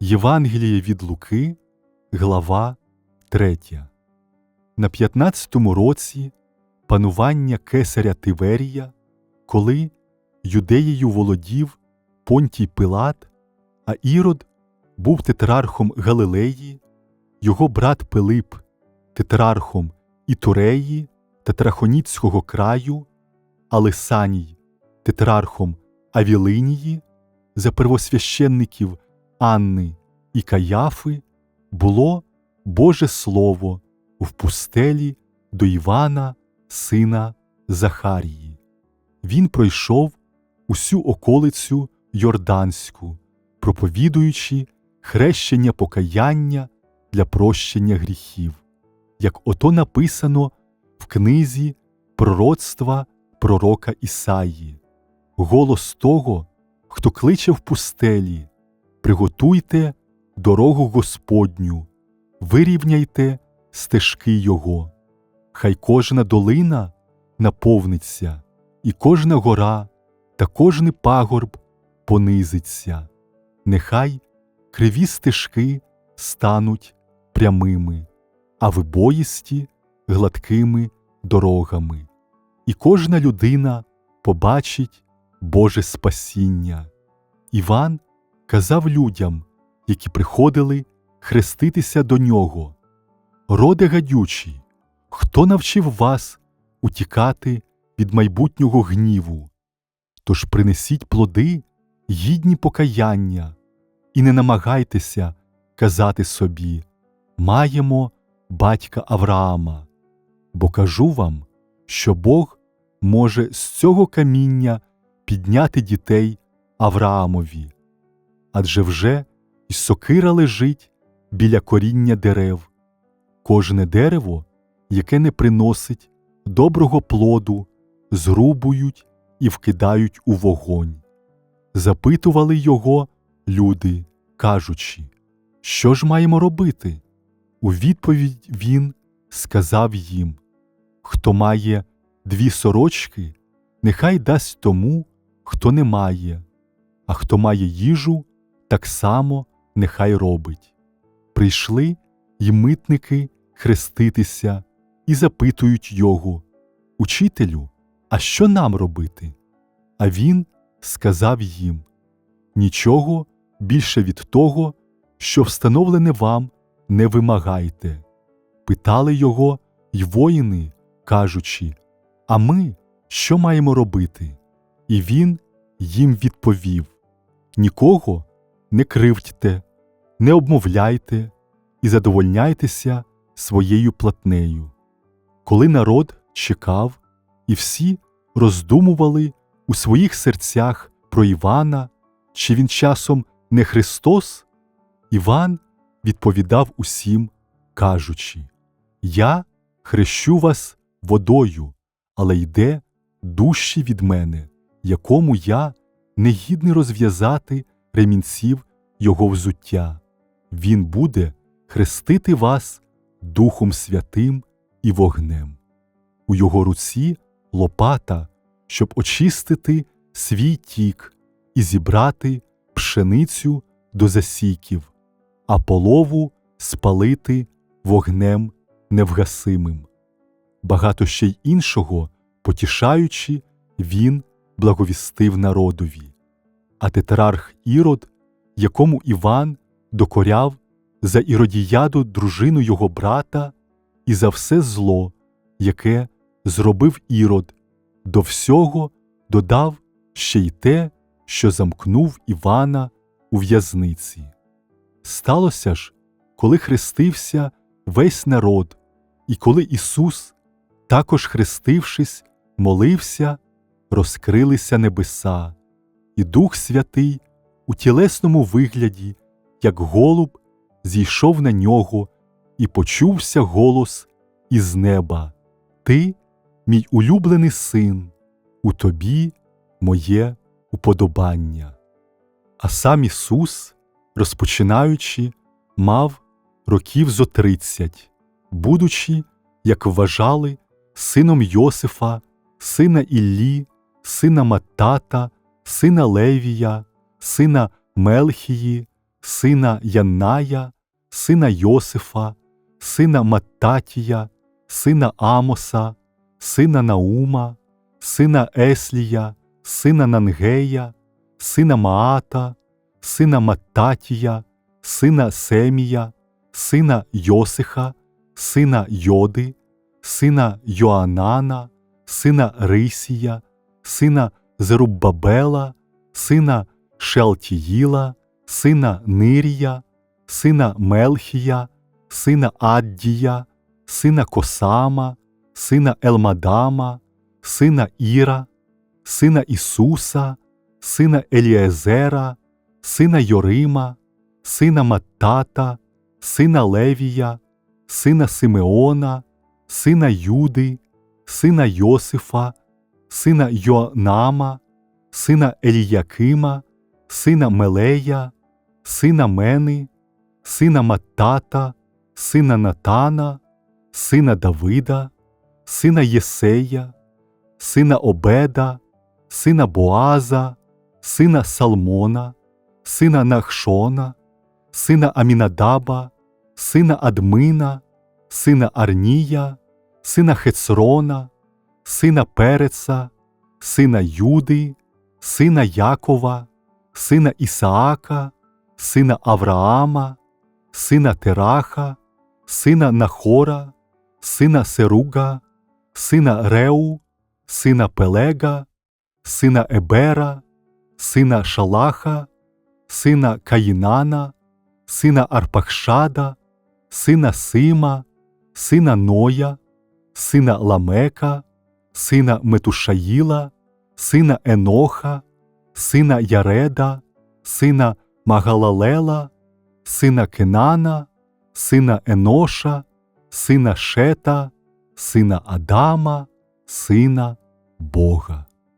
Євангеліє від Луки, глава 3. На 15-му році панування кесаря Тиверія, коли юдеєю володів Понтій Пилат, а Ірод був тетрархом Галилеї, його брат Пилип, тетрархом Ітуреї та Трахоніцького краю, а тетрархом Авілинії, за первосвященників Анни і Каяфи було Боже Слово в пустелі до Івана, сина Захарії. Він пройшов усю околицю Йорданську, проповідуючи хрещення покаяння для прощення гріхів, як ото написано в книзі пророцтва пророка Ісаї, голос того, хто кличе в пустелі, приготуйте дорогу Господню, вирівняйте стежки Його, хай кожна долина наповниться, і кожна гора та кожний пагорб понизиться, нехай криві стежки стануть прямими, а вибоїсті гладкими дорогами, і кожна людина побачить Боже спасіння. Іван казав людям, які приходили хреститися до нього. Роде гадючий, хто навчив вас утікати від майбутнього гніву? Тож принесіть плоди, гідні покаяння, і не намагайтеся казати собі маємо батька Авраама, бо кажу вам, що Бог може з цього каміння підняти дітей Авраамові, адже вже й сокира лежить біля коріння дерев, кожне дерево, яке не приносить доброго плоду, зрубують і вкидають у вогонь. Запитували його люди, кажучи, що ж маємо робити? У відповідь він сказав їм Хто має дві сорочки, нехай дасть тому, хто не має, а хто має їжу, так само нехай робить. Прийшли й митники хреститися і запитують його Учителю, а що нам робити? А він сказав їм Нічого більше від того, що встановлене вам, не вимагайте. Питали його й воїни, кажучи А ми що маємо робити? І він їм відповів Нікого не кривдьте, не обмовляйте і задовольняйтеся своєю платнею. Коли народ чекав, і всі роздумували у своїх серцях про Івана, чи він часом не Христос, Іван відповідав усім, кажучи Я хрещу вас водою, але йде дужче від мене, якому я не гідний розв'язати ремінців його взуття. Він буде хрестити вас Духом Святим і вогнем. У його руці лопата, щоб очистити свій тік і зібрати пшеницю до засіків, а полову спалити вогнем невгасимим. Багато ще й іншого, потішаючи, він благовістив народові. А тетрарх Ірод, якому Іван докоряв за іродіяду дружину його брата і за все зло, яке зробив Ірод, до всього додав ще й те, що замкнув Івана у в'язниці. Сталося ж, коли хрестився весь народ, і коли Ісус, також хрестившись, молився, розкрилися небеса, і Дух Святий у тілесному вигляді, як голуб, зійшов на нього, і почувся голос із неба Ти, мій улюблений син, у тобі моє уподобання. А сам Ісус, розпочинаючи, мав років зо тридцять, будучи, як вважали, сином Йосифа, сина Іллі, сина Маттата, сина Левія, сина Мелхії, сина Янная, сина Йосифа, сина Маттатія, сина Амоса, сина Наума, сина Еслія, сина Нангея, сина Маата, сина Маттатія, сина Семія, сина Йосиха, сина Йоди, сина Йоанана, сина Рисія, сина Зеруббабела, сина Шелтіїла, сина Нирія, сина Мелхія, сина Аддія, сина Косама, сина Елмадама, сина Іра, сина Ісуса, сина Еліезера, сина Йорима, сина Маттата, сина Левія, сина Симеона, сина Юди, сина Йосифа, сина Йонама, сина Еліякима, сина Мелея, сина Мени, сина Маттата, сина Натана, сина Давида, сина Єсея, сина Обеда, сина Боаза, сина Салмона, сина Нахшона, сина Амінадаба, сина Админа, сина Арнія, сина Хецрона, сина Переца, сина Юди, сина Якова, сина Ісаака, сина Авраама, сина Тераха, сина Нахора, сина Серуга, сина Реу, сина Пелега, сина Ебера, сина Шалаха, сина Каїнана, сина Арпахшада, сина Сима, сина Ноя, сина Ламека, сина Метушаїла, сина Еноха, сина Яреда, сина Магалалела, сина Кенана, сина Еноша, сина Шета, сина Адама, сина Бога.